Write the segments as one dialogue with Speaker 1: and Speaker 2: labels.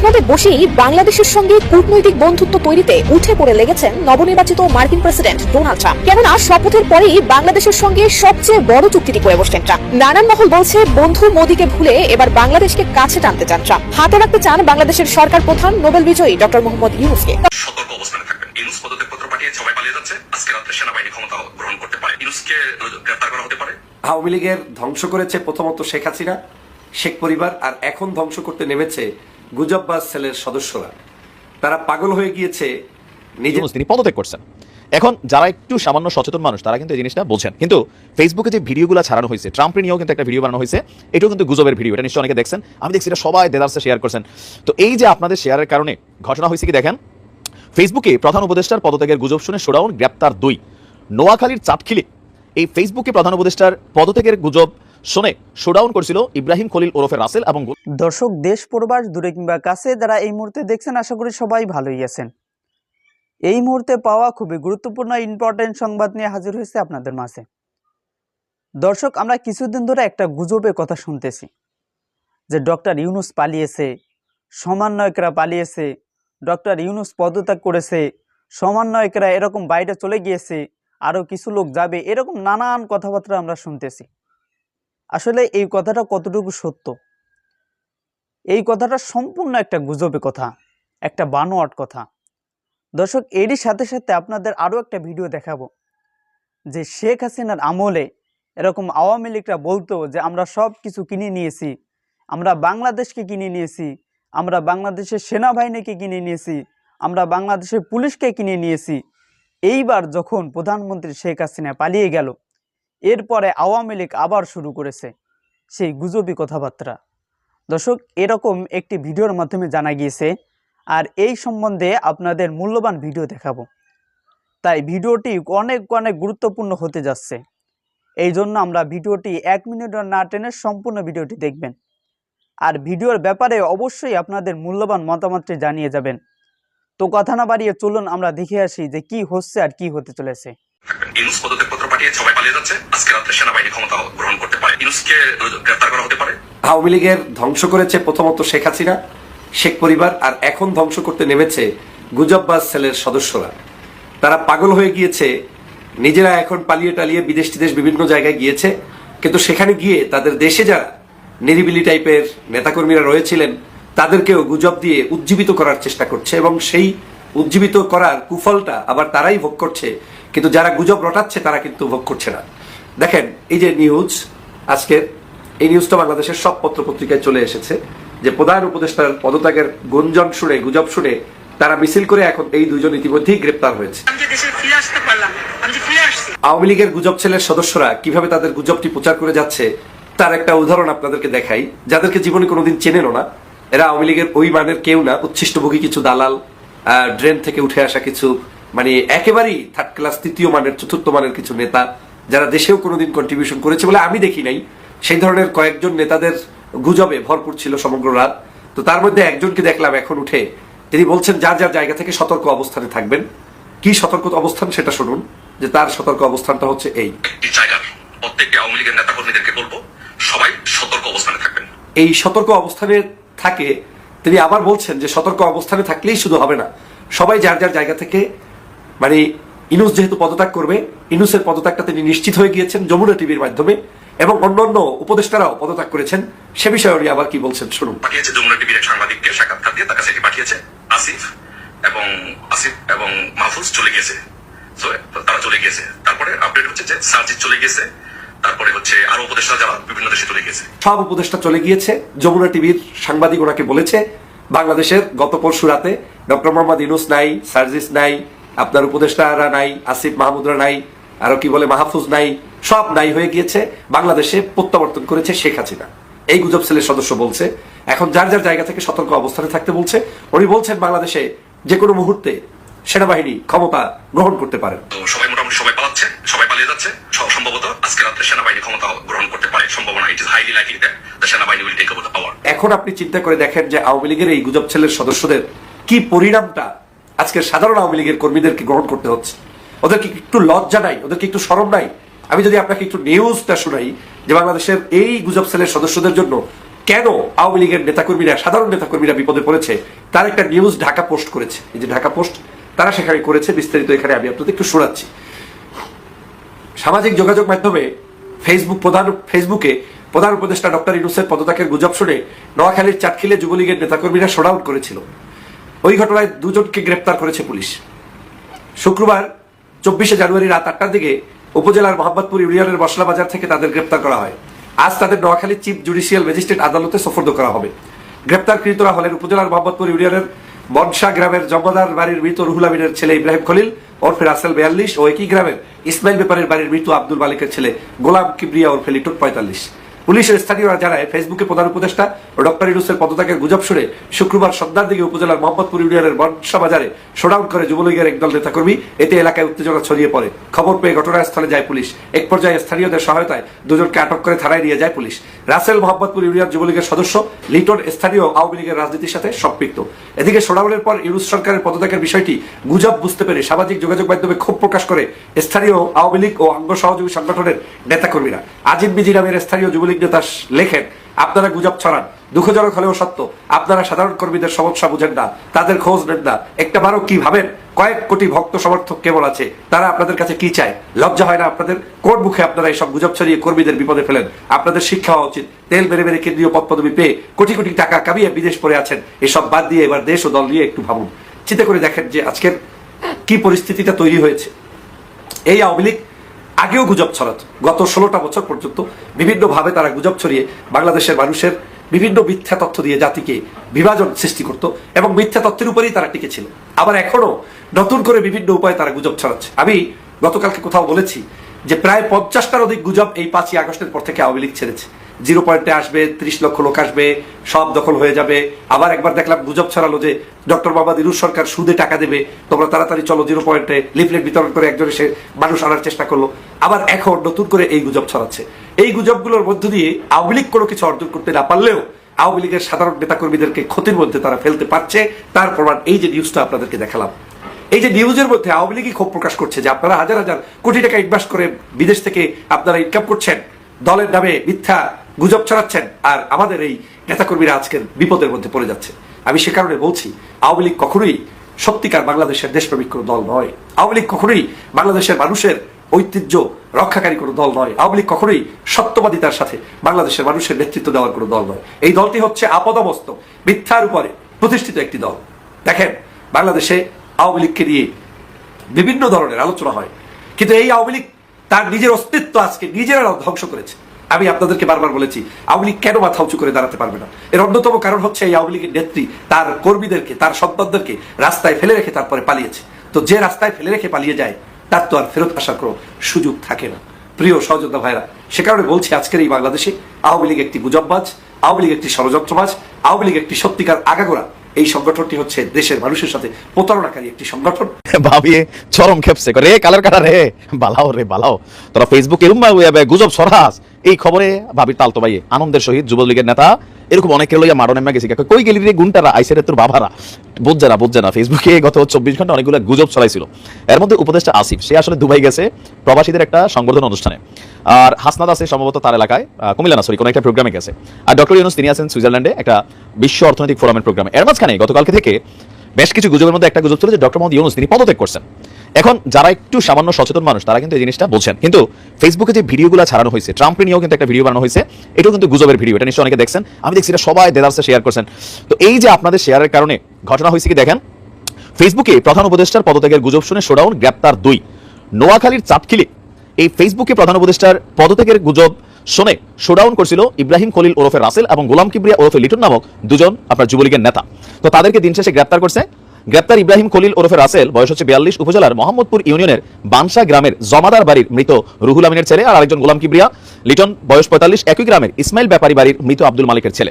Speaker 1: হাসনাতে বসেই বাংলাদেশের সঙ্গে কূটনৈতিক বন্ধুত্ব তৈরিতে উঠে পড়ে লেগেছেন নবনির্বাচিত মার্কিন প্রেসিডেন্ট ডোনাল্ড ট্রাম্প। কেননা শপথের পরেই বাংলাদেশের সঙ্গে সবচেয়ে বড় চুক্তিটি করে বসলেন ট্রাম্প। নানান মহল বলছে বন্ধু মোদীকে ভুলে এবার বাংলাদেশকে কাছে টানতে চান ট্রাম্প। হাতে রাখতে চান বাংলাদেশের সরকার প্রধান নোবেল বিজয়ী ডক্টর মোহাম্মদ ইউনুসকে।
Speaker 2: সতর্ক অবস্থানে থাকবেন ইউনুস পদত্যাগপত্র পাঠিয়ে সবাই পালিয়ে যাচ্ছে। আজকে রাত্রে সেনাবাহিনী ক্ষমতা গ্রহণ করতে পারে। ইউনুসকে গ্রেফতার করা হতে পারে।
Speaker 3: আওয়ামী লীগের ধ্বংস করেছে প্রথমত শেখ হাসিনা শেখ পরিবার আর এখন ধ্বংস করতে নেমেছে গুজববাজ সেলের সদস্যরা। তারা পাগল হয়ে গিয়েছে
Speaker 4: ইউনুস, তিনি পদত্যাগ করছেন। এখন যারা একটু সামান্য সচেতন মানুষ, তারা কিন্তু এই জিনিসটা বোঝেন। কিন্তু ফেসবুকে যে ভিডিওগুলো ছাড়ানো হয়েছে ট্রাম্পের নিয়েও কিন্তু একটা ভিডিও বানানো হয়েছে, এটাও কিন্তু গুজবের ভিডিও, এটা নিশ্চয়ই অনেকে দেখছেন। আমি দেখছি এটা সবাই দেদারসে শেয়ার করছেন। তো এই যে আপনাদের শেয়ারের কারণে ঘটনা হয়েছে কি দেখেন? ফেসবুকে প্রধান উপদেষ্টার পদত্যাগের গুজব শুনে শোডাউন গ্রেপ্তার দুই। নোয়াখালীর চাটখিলি এই ফেসবুকে প্রধান উপদেষ্টার পদত্যাগের গুজব শুনে শোডাউন করেছিল ইব্রাহিম খলিল ওরফে রাসেল এবং
Speaker 5: দর্শক, দেশ, প্রবাস, দূরে কিংবা কাছে, যারা এই মুহূর্তে দেখছেন, আশা করি সবাই ভালোই আছেন। এই মুহূর্তে পাওয়া খুবই গুরুত্বপূর্ণ ইম্পর্টেন্ট সংবাদ নিয়ে হাজির হয়েছে আপনাদের মাঝে। দর্শক, আমরা কিছুদিন ধরে একটা গুজবে কথা শুনতেছি, যে ডক্টর ইউনুস পালিয়েছে, সমন্বয়করা পালিয়েছে, ডক্টর ইউনুস পদত্যাগ করেছে, সমন্বয়করা এরকম বাইরে চলে গিয়েছে আরও কিছু লোক যাবে, এরকম নানান কথাবার্তা আমরা শুনতেছি। আসলে এই কথাটা কতটুকু সত্য? এই কথাটা সম্পূর্ণ একটা গুজবে কথা, একটা বানোয়াট কথা। দর্শক, এরই সাথে সাথে আপনাদের আরও একটা ভিডিও দেখাবো, যে শেখ হাসিনার আমলে এরকম আওয়ামী লীগরা বলতো যে, আমরা সব কিছু কিনে নিয়েছি, আমরা বাংলাদেশকে কিনে নিয়েছি, আমরা বাংলাদেশের সেনাবাহিনীকে কিনে নিয়েছি, আমরা বাংলাদেশের পুলিশকে কিনে নিয়েছি। এইবার যখন প্রধানমন্ত্রী শেখ হাসিনা পালিয়ে গেল এরপরে আওয়ামী লীগ আবার শুরু করেছে সেই গুজবি কথাবার্তা। দর্শক, এরকম একটি ভিডিওর মাধ্যমে জানা গিয়েছে, আর এই সম্বন্ধে আপনাদের মূল্যবান ভিডিও দেখাবো। তাই ভিডিওটি অনেক অনেক গুরুত্বপূর্ণ হতে যাচ্ছে। এই জন্য আমরা ভিডিওটি এক মিনিট না টেনে সম্পূর্ণ ভিডিওটি দেখবেন। আর ভিডিওর ব্যাপারে অবশ্যই আপনাদের মূল্যবান মতামতটি জানিয়ে যাবেন। তো কথা না বাড়িয়ে চলুন আমরা দেখে আসি যে কি হচ্ছে আর কি হতে চলেছে।
Speaker 2: ইউনুস পদত্যাগপত্র পাঠিয়ে সবাই পালিয়ে যাচ্ছে। আজকে রাত্রে সেনাবাহিনী ক্ষমতা গ্রহণ করতে পারে। গ্রেফতার করা হতে পারে।
Speaker 3: আওয়ামী লীগের ধ্বংস করেছে প্রথমত শেখ হাসিনা, শেখ পরিবার, আর এখন ধ্বংস করতে নেমেছে গুজববাজ সেলের সদস্যরা। তারা পাগল হয়ে গিয়েছে। নিজেরা এখন পালিয়ে টালিয়ে বিদেশ বিভিন্ন জায়গায় গিয়েছে। কিন্তু সেখানে গিয়ে তাদের দেশে যারা নিরিবিলি টাইপের নেতাকর্মীরা রয়েছিলেন, তাদেরকেও গুজব দিয়ে উজ্জীবিত করার চেষ্টা করছে এবং সেই উজ্জীবিত করার কুফলটা আবার তারাই ভোগ করছে কিন্তু যারা গুজব রটাচ্ছে তারা কিন্তু ভোগ করছে না। দেখেন এই যে নিউজ আজকের এই নিউজটা বাংলাদেশের সব পত্র পত্রিকায় চলে এসেছে যে প্রধান উপদেষ্টার পদত্যাগের গুঞ্জন শুনে গুজব শুনে তারা মিছিল করে এখন এই দুজন ইতিমধ্যেই গ্রেপ্তার হয়েছে। আওয়ামী লীগের গুজব ছেলের সদস্যরা কীভাবে তাদের গুজবটি প্রচার করে যাচ্ছে তার একটা উদাহরণ আপনাদেরকে দেখাই। যাদেরকে জীবনে কোনোদিন চেনেনও না এরা আওয়ামী লীগের ওই মানের কেউ না উচ্ছিষ্টভোগী কিছু দালাল আহ, ড্রেন থেকে উঠে আসা কিছু মানে একেবারেই থার্ড ক্লাস তৃতীয় মানের চতুর্থ মানের কিছু নেতা যারা দেশেও কোনোদিন কন্ট্রিবিউশন করেছে বলে আমি দেখি নাই। সেই ধরনের কয়েকজন নেতাদের গুজবে ভরপুর ছিল সমগ্র রাত। তো তার মধ্যে একজনকে দেখলাম এখন উঠে। তিনি বলছেন যার যার জায়গা থেকে সতর্ক অবস্থানে থাকবেন। কি সতর্ক অবস্থান সেটা শুনুন যে তার সতর্ক অবস্থানটা হচ্ছে এই।
Speaker 2: একটি প্রত্যেকটি আওয়ামী লীগের নেতাকর্মীদেরকে বলব সবাই সতর্ক অবস্থানে থাকবেন।
Speaker 3: এই সতর্ক অবস্থানে থাকে তিনি আবার বলছেন যে সতর্ক অবস্থানে থাকলেই শুধু হবে না। সবাই যার যার জায়গা থেকে মানে ইনুস যেহেতু পদত্যাগ করবে ইনুসের পদত্যাগটা তিনি নিশ্চিত হয়ে গিয়েছেন যমুনা টিভির মাধ্যমে এবং অন্যান্য উপদেষ্টারাও পদত্যাগ করেছেন। সে বিষয়ে উনি আবার কি বলছেন শুনুন।
Speaker 2: পাঠিয়েছে যমুনা টিভির এক সাংবাদিককে সাক্ষাৎকার দিয়ে তার কাছে এটি পাঠিয়েছে আসিফ এবং আসিফ এবং মাহফুজ চলে So, তারা চলে গিয়েছে। তারপরে আপডেট হচ্ছে যে সার্জিৎ চলে গিয়েছে। তারপরে হচ্ছে আরও উপদেষ্টা যারা বিভিন্ন দেশে চলে গিয়েছে।
Speaker 3: সব উপদেষ্টা চলে গিয়েছে। যমুনা টিভির সাংবাদিক ওনাকে বলেছে বাংলাদেশের গত পরশু রাতে ডক্টর মোহাম্মদ ইনুস নাই সার্জিস নাই আপনার উপদেষ্টারা নাই আসিফ মাহমুদরা নাই আরও কি বলে মাহফুজ নাই সব নাই হয়ে গিয়েছে বাংলাদেশে প্রত্যাবর্তন করেছে শেখ হাসিনা। এই গুজব সেলের সদস্য বলছে এখন যার যার জায়গা থেকে সতর্ক অবস্থানে থাকতে বলছে উনি বলছেন বাংলাদেশে যে কোনো মুহূর্তে সেনাবাহিনী ক্ষমতা গ্রহণ করতে পারেন
Speaker 2: সবাই মোটামুটি সবাই পালাচ্ছে সবাই পালিয়ে যাচ্ছে। সম্ভবত আজকে রাত্রে সেনাবাহিনী ক্ষমতা গ্রহণ করতে পারে সম্ভাবনা it is highly likely that the সেনাবাহিনী will take over the power
Speaker 3: এখন আপনি চিন্তা করে দেখেন যে আওয়ামী লীগের এই গুজব ছেলের সদস্যদের কি পরিণামটা আজকের সাধারণ আওয়ামী লীগের কর্মীদেরকে গ্রহণ করতে হচ্ছে। ওদেরকে একটু লজ্জা নাই, ওদেরকে একটু সরম নাই। আমি যদি আপনাকে একটু নিউজটা শোনাই যে বাংলাদেশের এই গুজব সেলের সদস্যদের জন্য কেন আওয়ামী লীগের নেতাকর্মীরা, সাধারণ নেতাকর্মীরা বিপদে পড়েছে, তার একটা নিউজ ঢাকা পোস্ট করেছে। এই যে ঢাকা পোস্ট তারা সেখানে করেছে, বিস্তারিত এখানে আমি আপনাদের একটু শোনাচ্ছি। সামাজিক যোগাযোগ মাধ্যমে ফেসবুক প্রধান ফেসবুকে প্রধান উপদেষ্টা ডক্টর ইনুসের পদত্যাগের গুজব শুনে নোয়াখালীর চাটখিলে যুবলীগের নেতাকর্মীরা শোডাউট করেছিল। ওই ঘটনায় দুজনকে গ্রেপ্তার করেছে পুলিশ। শুক্রবার, চব্বিশে জানুয়ারি রাত আটটার দিকে উপজেলার মোহাম্মদপুর ইউনিয়নের মশলা বাজার থেকে তাদের গ্রেপ্তার করা হয়। আজ তাদের নোয়াখালী চিফ জুডিশিয়াল ম্যাজিস্ট্রেট আদালতে সোপর্দ করা হবে। গ্রেপ্তারকৃতরা হলেন উপজেলার মোহাম্মদপুর ইউনিয়নের বনসা গ্রামের জমাদার বাড়ির মৃত রুহুল আমিনের ছেলে ইব্রাহিম খলিল, ওরফে রাসেল বিয়াল্লিশ ও একই গ্রামের ইসমাইল ব্যাপারের বাড়ির মৃত আব্দুল মালিকের ছেলে গোলাম কিবরিয়া ওরফে লিটন পঁয়তাল্লিশ। পুলিশের স্থানীয়রা জানায় ফেসবুকে প্রধান উপদেষ্টা ডক্টর ইউনুসের পদত্যাগের গুজব শুনে শুক্রবার সন্ধ্যার দিকে উপজেলার মোহাম্মদপুর ইউনিয়নের বনসা বাজারে শোডাউন করে যুবলীগের একদল নেতাকর্মী। এতে এলাকায় উত্তেজনা ছড়িয়ে পড়ে। খবর পেয়ে ঘটনাস্থলে যায় পুলিশ। এক পর্যায়ে স্থানীয়দের সহায়তায় দুজনকে আটক করে থানায় নিয়ে যায় পুলিশ। রাসেল মোহাম্মদপুর ইউনিয়ন যুবলীগের সদস্য লিটন স্থানীয় আওয়ামী লীগের রাজনীতির সাথে সম্পৃক্ত। এদিকে শোডাউনের পর ইউনুস সরকারের পদত্যাগের বিষয়টি গুজব বুঝতে পেরে সামাজিক যোগাযোগ মাধ্যমে ক্ষোভ প্রকাশ করে স্থানীয় আওয়ামী লীগ ও অঙ্গ সহযোগী সংগঠনের নেতাকর্মীরা। আজিম বিজি নামের স্থানীয় যুবলীগ নেতা লেখেন, আপনারা গুজব ছড়ান, দুঃখজনক হলেও সত্য, আপনারা সাধারণ কর্মীদের সমস্যা বুঝেন না, তাদের খোঁজ নেন না। একটা বারও কি ভাবেন? কয়েক কোটি ভক্ত সমর্থক কেবল আছে? তারা আপনাদের কাছে কি চায়? লজ্জা হয় না আপনাদের? কোন মুখে আপনারা এইসব গুজব ছড়িয়ে কর্মীদের বিপদে ফেলেন? আপনাদের শিক্ষা হওয়া উচিত। তেল বেড়ে বেড়ে কেন্দ্রীয় পদ পদবি পেয়ে কোটি কোটি টাকা কামিয়ে বিদেশ পড়ে আছেন। এসব বাদ দিয়ে এবার দেশ ও দল নিয়ে একটু ভাবুন। চিন্তা করে দেখেন যে আজকের কি পরিস্থিতিটা তৈরি হয়েছে। এই আওয়ামী লীগ আগেও গুজব ছড়াতো। গত ষোলোটা বছর পর্যন্ত বিভিন্নভাবে তারা গুজব ছড়িয়ে বাংলাদেশের মানুষের বিভিন্ন মিথ্যা তথ্য দিয়ে জাতিকে বিভাজন সৃষ্টি করত এবং মিথ্যা তথ্যের উপরেই তারা টিকে ছিল। আবার এখনও নতুন করে বিভিন্ন উপায়ে তারা গুজব ছড়াচ্ছে। আমি গতকালকে কোথাও বলেছি যে প্রায় পঞ্চাশটার অধিক গুজব এই পাঁচই আগস্টের পর থেকে আওয়ামী লীগ ছেড়েছে। জিরো পয়েন্টে আসবে, ত্রিশ লক্ষ লোক আসবে, সব দখল হয়ে যাবে। আবার একবার দেখলাম গুজব ছড়ালো যে ডক্টর মোহাম্মদ ইরুজ সরকার সুদে টাকা দেবে। তোমরা তাড়াতাড়ি চলো জিরো পয়েন্টে লিফলেট বিতরণ করে একজন এসে মানুষ আনার চেষ্টা করল। আবার এখন নতুন করে এই গুজব ছড়াচ্ছে। এই গুজবগুলোর মধ্য দিয়ে আওয়ামী লীগ কোনো কিছু অর্জন করতে না পারলেও আওয়ামী লীগের সাধারণ নেতাকর্মীদেরকে ক্ষতির মধ্যে তারা ফেলতে পারছে। তার প্রমাণ এই যে নিউজটা আপনাদেরকে দেখালাম। এই যে নিউজের মধ্যে আওয়ামী লীগই ক্ষোভ প্রকাশ করছে যে আপনারা হাজার হাজার কোটি টাকা ইনভেস্ট করে বিদেশ থেকে আপনারা ইনকাম করছেন। দলের নামে মিথ্যা গুজব ছড়াচ্ছেন আর আমাদের এই নেতাকর্মীরা আজকের বিপদের মধ্যে পড়ে যাচ্ছে। আমি সে কারণে বলছি, আওয়ামী লীগ কখনোই সত্যিকার বাংলাদেশের দেশপ্রেমিক কোনো দল নয়। আওয়ামী লীগ কখনোই বাংলাদেশের মানুষের ঐতিহ্য রক্ষাকারী কোনো দল নয়। আওয়ামী লীগ কখনোই সত্যবাদিতার সাথে বাংলাদেশের মানুষের নেতৃত্ব দেওয়ার কোনো দল নয়। এই দলটি হচ্ছে আপদমস্ত, মিথ্যার উপরে প্রতিষ্ঠিত একটি দল। দেখেন, বাংলাদেশে আওয়ামী লীগকে নিয়ে বিভিন্ন ধরনের আলোচনা হয়। কিন্তু এই আওয়ামী লীগ তার নিজের অস্তিত্ব আজকে নিজেরা ধ্বংস করেছে। আমি আপনাদেরকে বারবার বলেছি, আওয়ামী লীগ কেন মাথা উঁচু করে দাঁড়াতে পারবে না? এর অন্যতম কারণ হচ্ছে এই আওয়ামী লীগের নেত্রী, তার কর্মীদেরকে, তার সন্তানদেরকে রাস্তায় ফেলে রেখে তারপরে পালিয়েছে। তো যে রাস্তায় ফেলে রেখে পালিয়ে যায়, তার তো আর ফেরত আসার কোনো সুযোগ থাকে না। প্রিয় সহযোদ্ধা ভাইরা, সে কারণে বলছি আজকের এই বাংলাদেশে আওয়ামী লীগ একটি গুজববাজ, আওয়ামী লীগ একটি ষড়যন্ত্রবাজ, আওয়ামী লীগ একটি সত্যিকার আগাগোড়া। এই সংগঠনটি হচ্ছে দেশের মানুষের সাথে প্রতারণাকারী একটি সংগঠন।
Speaker 4: ভাবিয়ে চরম খেপছে করে। কালার কাটা রে। বালাও রে, বালাও। তোরা ফেসবুকে গুজব সরাস। এই খবরে ভাবির তালতো ভাইয়ে, আনন্দের সহিত যুবলীগের নেতা। এরকম অনেকে লইয়া মারণ এমা গেছি। কই গেলি রে গুণটারা আইসের তোর বাবারা। বুঝছে না বুঝছে না ফেসবুকে গত চব্বিশ ঘণ্টা অনেকগুলো গুজব ছড়াইছিল। এর মধ্যে উপদেষ্টা আসিফ, সে আসলে দুবাই গেছে প্রবাসীদের একটা সংবর্ধনা অনুষ্ঠানে। আর হাসনাদ আছে সম্ভবত তার এলাকায়। কুমিল্লা না সরি কোনো একটা প্রোগ্রামে গেছে। আর ডক্টর ইউনুস, তিনি আছেন সুইজারল্যান্ডে। একটা বিশ্ব অর্থনৈতিক ফোরামের প্রোগ্রামে। এর মাঝখানে গতকালকে থেকে বেশ কিছু গুজবের মধ্যে একটা গুজব ছিল যে ডক্টর মোহাম্মদ ইউনুস তিনি পদত্যাগ করছেন। এখন যারা একটু সামান্য সচেতন মানুষ, তারা কিন্তু এই জিনিসটা বলছেন কিন্তু ফেসবুকে যে ভিডিওগুলো ছাড়ানো হয়েছে ট্রাম্পে নিয়েও কিন্তু একটা ভিডিও বানানো হয়েছে, এটাও কিন্তু গুজবের ভিডিও, এটা নিশ্চয়ই অনেকে দেখছেন। আমি দেখছি এটা সবাই দেদার্সে শেয়ার করছেন। তো এই যে আপনাদের শেয়ারের কারণে ঘটনা হয়েছে কি দেখেন? ফেসবুকে প্রধান উপদেষ্টার পদত্যাগের গুজব শুনে শোডাউন গ্রেপ্তার দুই। নোয়াখালীর চাটখিলি এই ফেসবুকে প্রধান উপদেষ্টার পদত্যাগের গুজব শুনে শোডাউন করছিল ইব্রাহিম খলিল ওরফে রাসেল এবং গোলাম কিবরিয়া ওরফে লিটন নামক দুজন আপনার যুবলীগের নেতা। তো তাদেরকে দিন শেষে গ্রেপ্তার করছে। গ্রেপ্তার ইব্রাহিম খলিল ওরফে রাসেল, বয়স হচ্ছে বিয়াল্লিশ, উপজেলার মোহাম্মদপুর ইউনিয়নের বানসা গ্রামের জমাদার বাড়ির মৃত রুহুল আমিনের ছেলে আর আরেকজন গোলাম কিবরিয়া। লিটন, বয়স পঁয়তাল্লিশ, একই গ্রামের ইসমাইল ব্যাপারী বাড়ির মৃত আব্দুল মালিকের ছেলে।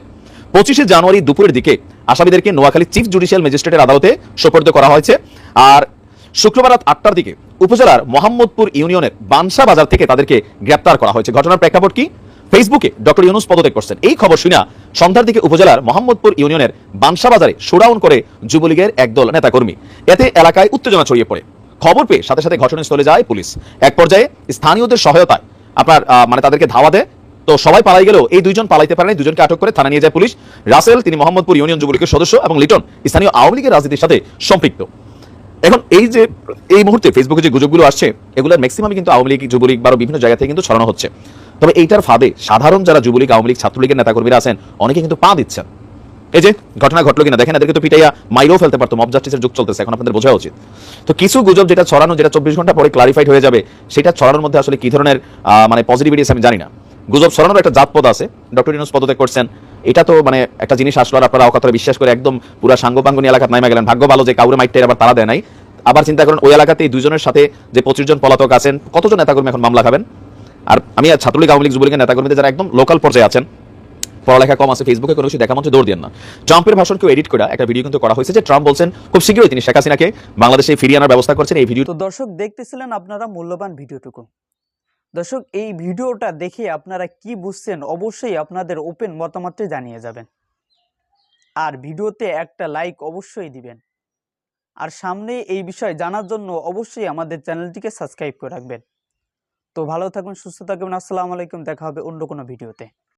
Speaker 4: পঁচিশে জানুয়ারি দুপুরের দিকে আসামিদেরকে নোয়াখালী চিফ জুডিশিয়াল ম্যাজিস্ট্রেটের আদালতে সোপর্দ করা হয়েছে। আর শুক্রবার রাত আটটার দিকে উপজেলার মোহাম্মদপুর ইউনিয়নের বানসা বাজার থেকে তাদেরকে গ্রেপ্তার করা হয়েছে। ঘটনার প্রেক্ষাপট কি? ফেসবুকে ডক্টর ইউনুস পদত্যাগ করছেন। এই খবর শুনে সন্ধ্যার দিকে উপজেলার মোহাম্মদপুর ইউনিয়নের বানসা বাজারে শোডাউন করে যুবলীগের একদল নেতাকর্মী। এতে এলাকায় উত্তেজনা ছড়িয়ে পড়ে। খবর পেয়ে সাথে সাথে ঘটনাস্থলে যায় পুলিশ। এক পর্যায়ে স্থানীয়দের সহায়তায় আপনার মানে তাদেরকে ধাওয়া দেয়। তো সবাই পালাই গেলেও এই দুইজন পালাইতে পারেনি, দুজনকে আটক করে থানা নিয়ে যায় পুলিশ। রাসেল, তিনি মোহাম্মদপুর ইউনিয়ন যুবলীগের সদস্য এবং লিটন, স্থানীয় আওয়ামী লীগের রাজনীতির সাথে সম্পৃক্ত। এখন এই যে, এই মুহূর্তে ফেসবুকে যে গুজবগুলো আসছে, এগুলোর ম্যাক্সিমামই কিন্তু আওয়ামী লীগ, যুবলীগ বা বিভিন্ন জায়গা থেকে কিন্তু ছড়ানো হচ্ছে। তবে এইটার ফাঁদে সাধারণ যারা যুবলীগ, আওয়ামী লীগ ছাত্রলীগের নেতাকর্মীরা আছেন, অনেকে কিন্তু পা দিচ্ছেন। এই যে, ঘটনা ঘটলো কিনা, দেখেন এদেরকে তো পিটাইয়া মাইরেও ফেলতে পারতো মব জাস্টিসের যুগ চলতেছে, এখন আপনাদের বোঝা উচিত। তো কিছু গুজব যেটা ছড়ানো, যেটা চব্বিশ ঘণ্টা পরে ক্লারিফাইড হয়ে যাবে, সেটা ছড়ানোর মধ্যে আসলে কি ধরনের মানে পজিটিভিটি আমি জানি না। গুজব ছড়ানোর একটা জাত পদ আছে। ডক্টর ইউনুস পদত্যাগ করছেন। এটা তো মানে একটা জিনিস আসলো আর আপনারা অকাতরে বিশ্বাস করে একদম পুরো সাঙ্গপাঙ্গনি এলাকাত নামে গেলেন। ভাগ্য ভালো যে কাউরে মাইটটা আবার তারা দেয় নাই। আবার চিন্তা করেন ওই এলাকাতে এই দুজনের সাথে যে পঁচিশ জন পলাতক আছেন, কতজন নেতাকর্মী এখন মামলা খাবেন? আর আমি ছাত্রলীগ, আওয়ামী লীগ, যুবলীগের নেতাকর্মীদের যারা একদম লোকাল পর্যায়ে আছেন, পড়ালেখা কম আছে ফেসবুকে কোনো কিছু দেখা মঞ্চে দৌড় দেন না। ট্রাম্পের ভাষণ কেউ এডিট করে একটা ভিডিও কিন্তু করা হয়েছে যে ট্রাম্প বলছেন, খুব শীঘ্রই তিনি শেখ হাসিনাকে বাংলাদেশে ফিরিয়ে আনার ব্যবস্থা করছেন। এই ভিডিও
Speaker 5: তো দর্শক দেখতেছিলেন আপনারা মূল্যবান ভিডিওটুকু। দর্শক, এই ভিডিওটা দেখে আপনারা কি বুঝছেন অবশ্যই আপনাদের ওপেন মতামতটি জানিয়ে যাবেন। আর ভিডিওতে একটা লাইক অবশ্যই দিবেন। আর সামনে এই বিষয় জানার জন্য অবশ্যই আমাদের চ্যানেলটিকে সাবস্ক্রাইব করে রাখবেন। তো ভালো থাকুন, সুস্থ থাকবেন আসসালামু আলাইকুম, দেখা হবে অন্য কোনো ভিডিওতে।